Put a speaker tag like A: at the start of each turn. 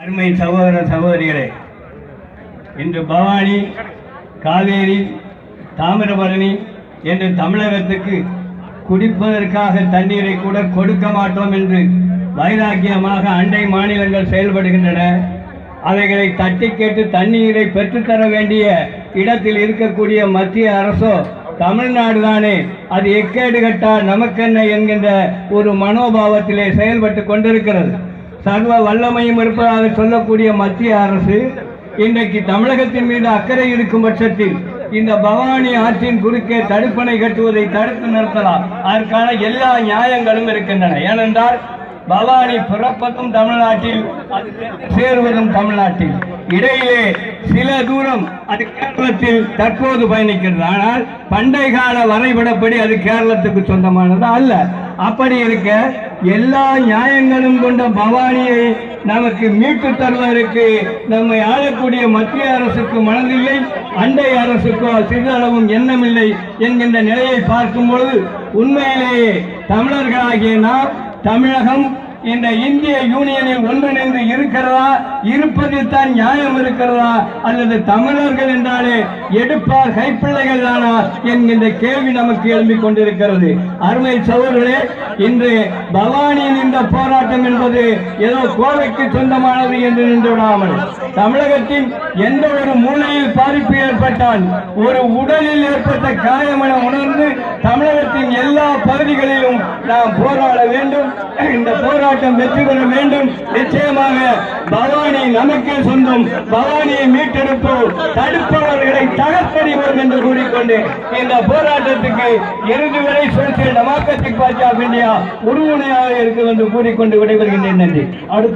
A: அருமை சகோதர சகோதரிகளே இன்று பவானி காவேரி தாமிரபரணி என்று தமிழகத்துக்கு குடிப்பதற்காக தண்ணீரை கூட கொடுக்க மாட்டோம் என்று வைராக்கியமாக அண்டை மாநிலங்கள் செயல்படுகின்றன. அவைகளை தட்டி கேட்டு தண்ணீரை பெற்றுத்தர வேண்டிய இடத்தில் இருக்கக்கூடிய மத்திய அரசோ தமிழ்நாடு தானே அது எக்கேடு கட்டா நமக்கென்ன என்கின்ற ஒரு மனோபாவத்திலே செயல்பட்டு கொண்டிருக்கிறது. சர்வ வல்லமையும் இருப்பதாக சொல்லக்கூடிய மத்திய அரசு இன்றைக்கு தமிழகத்தின் மீது அக்கறை இருக்கும் பட்சத்தில் இந்த பவானி ஆற்றின் குறுக்கே தடுப்பணை கட்டுவதை தடுத்து நிறுத்தலாம். அதற்கான எல்லா நியாயங்களும் இருக்கின்றன. ஏனென்றால் பவானி பிறப்பதும் தமிழ்நாட்டில் அது சேருவதும் தமிழ்நாட்டில். இடையிலே சில தூரம் அது கேரளத்தில் தற்போது பயணிக்கிறது. ஆனால் பண்டை கால வரைபடப்படி அது கேரளத்துக்கு சொந்தமானது அல்ல. அப்படி இருக்க எல்லா நியாயங்களும் கொண்ட பவானியை நமக்கு மீட்டு தருவதற்கு நம்மை ஆளக்கூடிய மத்திய அரசுக்கு மனதில்லை அண்டை அரசுக்கோ சிறிதளவும் எண்ணமில்லை என்கின்ற நிலையை பார்க்கும் பொழுது உண்மையிலேயே தமிழர்களாகிய நாம் தமிழகம் இந்த இந்திய யூனியனில் ஒன்றிணைந்து இருக்கிறதா? இருப்பதில் தான் நியாயம் இருக்கிறதா? அல்லது தமிழர்கள் என்றாலே எடுப்பார் கைப்பிள்ளைகள் தானா? என்கின்ற கேள்வி நமக்கு எழும்பிக் கொண்டிருக்கிறது. அருமை சோழர்களே இன்று பவானியின் இந்த போராட்டம் என்பது ஏதோ கோவைக்கு சொந்தமானது என்று நின்றுவிடாமல் தமிழகத்தின் எந்த ஒரு மூலையில் பாதிப்பு ஏற்பட்டால் ஒரு உடலில் ஏற்பட்ட காயம் என உணர்ந்து பகுதிகளிலும் நாம் போராட வேண்டும். இந்த போராட்டம் வெற்றி பெற வேண்டும். நிச்சயமாக பவானி நமக்கு சொந்தம். பவானியை மீட்டெடுப்போம். தடுப்பவர்களை தகர்த்தறிவோம் என்று கூறிக்கொண்டு இந்த போராட்டத்துக்கு இறுதி வரை social democratic party of India உறுதுணையாக இருக்கும் என்று கூறிக்கொண்டு விடைபெறுகின்றேன். நன்றி. அடுத்து